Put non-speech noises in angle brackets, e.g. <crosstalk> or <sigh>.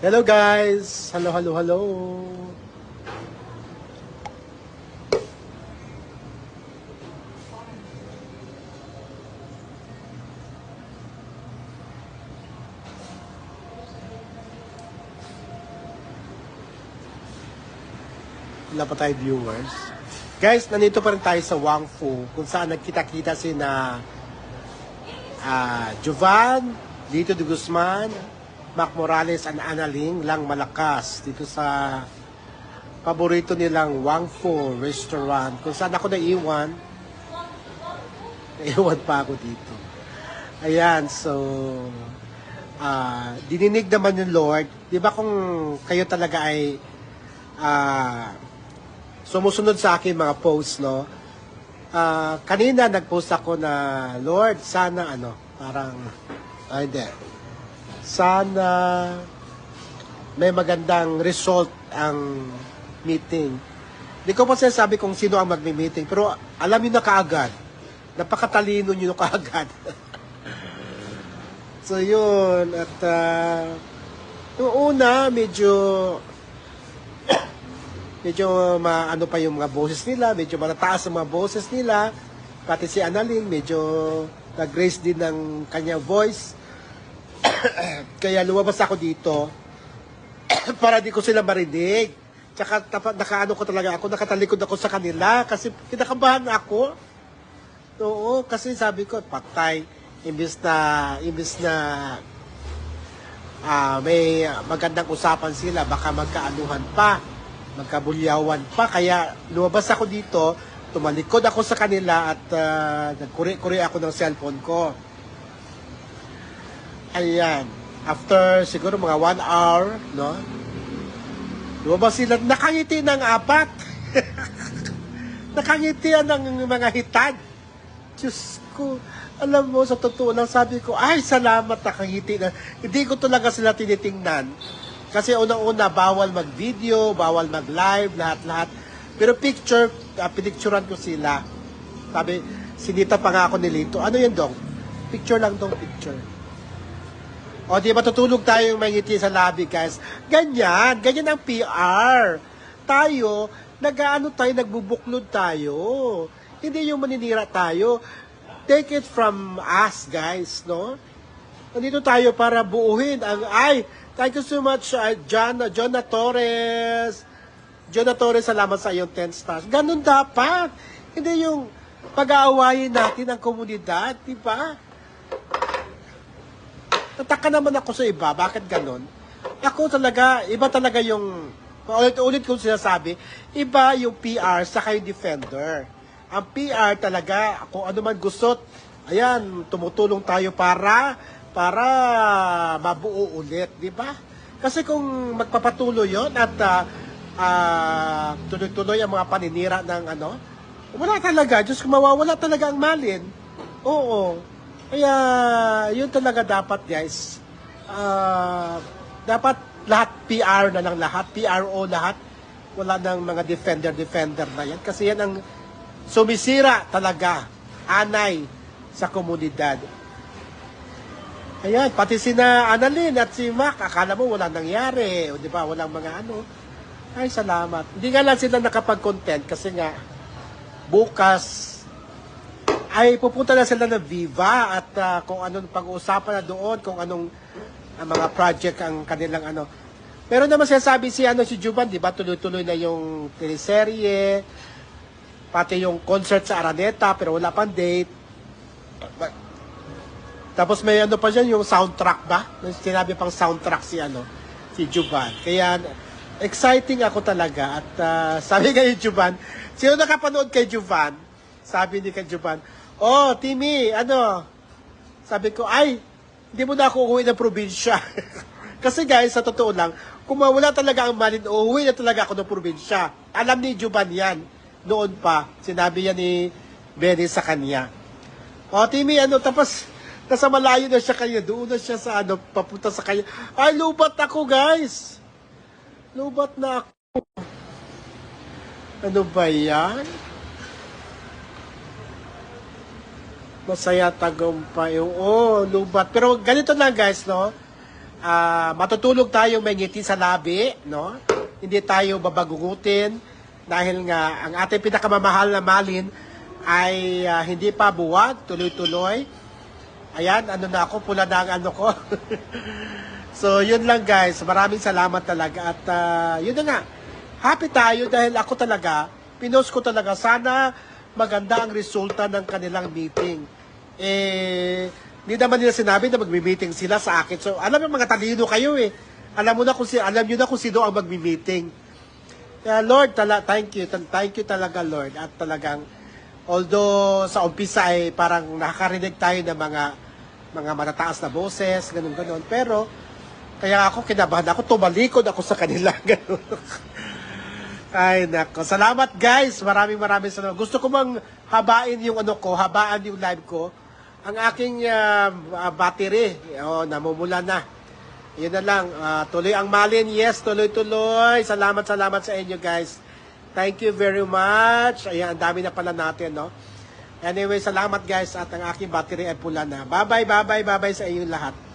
Hello guys! Hello, hello, hello! Wala pa tayo viewers. Guys, nandito pa rin tayo sa Wang Fu kung saan nagkita-kita si na ah, Jovan, Lito de Guzman, Mac Morales, and Analing lang malakas dito sa paborito nilang Wang Fu restaurant kung saan ako naiwan. Naiwan pa ako dito. Ayan, so ah dininig naman yung Lord. Di ba kung kayo talaga ay ah sumusunod sa akin mga posts, no? Ah, kanina nag-post ako na, Lord, sana ano, parang, ay hindi, sana may magandang result ang meeting. Hindi ko pa sinasabi kung sino ang magmi-meeting, pero alam niyo na kaagad. Napakatalino niyo na kaagad. <laughs> so yun, at uh, yung una, medyo medyo maano pa yung mga boses nila, medyo matataas ang mga boses nila. Pati si Annalyn, medyo nag-grace din ng kanyang voice. <coughs> Kaya lumabas ako dito <coughs> para di ko sila marinig. Tsaka tapat, nakaano ko talaga ako, nakatalikod ako sa kanila kasi kinakabahan ako. Oo, kasi sabi ko, patay. Imbis na, imbis na ah, may magandang usapan sila, baka magkaanuhan pa magkabulyawan pa. Kaya lumabas ako dito, tumalikod ako sa kanila at uh, nagkuri-kuri ako ng cellphone ko. Ayan. After siguro mga one hour, no? Lumabas sila, nakangiti ng apat. <laughs> Nakangitian ng mga hitad. Diyos ko, alam mo, sa totoo lang, sabi ko, ay, salamat, nakangiti na. Hindi ko talaga sila tinitingnan. Kasi unang-una, bawal mag-video, bawal mag-live, lahat-lahat. Pero picture, uh, pinicturean ko sila. Sabi, sinita pa nga ako ni Lito. Ano yan, Dong? Picture lang, Dong, picture. O, di ba tutulog tayo yung mangiti sa labi, guys? Ganyan, ganyan ang PR. Tayo, nag-ano tayo, nagbubuklod tayo. Hindi yung maninira tayo. Take it from us, guys, no? Nandito tayo para buuhin ang, ay, Thank you so much, uh, John, uh, John Torres. John Torres, salamat sa iyong 10 stars. Ganun dapat. Hindi yung pag-aawayin natin ang komunidad, di ba? Nataka naman ako sa iba. Bakit ganun? Ako talaga, iba talaga yung, ulit-ulit kong sinasabi, iba yung PR sa yung defender. Ang PR talaga, kung ano man gusot, ayan, tumutulong tayo para para mabuo ulit, di ba? Kasi kung magpapatuloy yon at uh, uh, tuloy-tuloy ang mga paninira ng ano, wala talaga, Diyos ko mawawala talaga ang malin. Oo. Kaya, yun talaga dapat, guys. Uh, dapat lahat PR na lang lahat, PRO lahat. Wala nang mga defender-defender na yan. Kasi yan ang sumisira talaga, anay sa komunidad. Ayan, pati si na Annalyn at si Mac, akala mo walang nangyari, o di ba, walang mga ano. Ay, salamat. Hindi nga lang sila nakapag-content kasi nga, bukas, ay pupunta na sila ng Viva at uh, kung anong pag-uusapan na doon, kung anong uh, mga project ang kanilang ano. Pero naman sinasabi si ano si Juban, di ba, tuloy-tuloy na yung teleserye, pati yung concert sa Araneta, pero wala pang date. Tapos may ano pa dyan, yung soundtrack ba? May Sinabi pang soundtrack si ano, si Juban. Kaya exciting ako talaga at uh, <laughs> sabi nga ni Juban, sino nakapanood kay Juban? Sabi ni kay Juban, oh, Timmy, ano? Sabi ko, ay, hindi mo na ako uuwi ng probinsya. <laughs> Kasi guys, sa totoo lang, kung mawala talaga ang malin, uuwi na talaga ako ng probinsya. Alam ni Juban yan. Noon pa, sinabi yan ni Benny sa kanya. O, Timmy, ano, tapos, nasa malayo na siya kanya, doon na siya sa ano, papunta sa kanya. Ay, lubat ako, guys! Lubat na ako. Ano ba yan? Masaya tagumpay. Oo, lubat. Pero ganito lang guys, no? Ah, matutulog tayo may ngiti sa labi, no? Hindi tayo babagugutin dahil nga ang ating pinakamamahal na malin ay ah, hindi pa buwag, tuloy-tuloy. Ayan, ano na ako, pula na ang ano ko. <laughs> so, yun lang guys. Maraming salamat talaga. At ah, yun na nga, happy tayo dahil ako talaga, pinost ko talaga, sana maganda ang resulta ng kanilang meeting. Eh, hindi naman nila sinabi na magmi-meeting sila sa akin. So, alam mo mga talino kayo eh. Alam mo na kung si alam niyo na kung sino ang magmi-meeting. Kaya Lord, tala, thank you. Thank you talaga Lord. At talagang although sa umpisa ay parang nakakarinig tayo ng mga mga matataas na boses, ganun ganun. Pero kaya ako kinabahan ako, tumalikod ako sa kanila. <laughs> Ganun. Ay, nako. Salamat, guys. Maraming maraming salamat. Gusto ko mang habain yung ano ko, habaan yung live ko. Ang aking ah, battery, oh, namumula na. Yun na lang. Ah, tuloy ang malin. Yes, tuloy-tuloy. Salamat, salamat sa inyo, guys. Thank you very much. Ayan, dami na pala natin, no? Anyway, salamat, guys. At ang aking battery ay pula na. Bye-bye, bye-bye, bye-bye sa inyo lahat.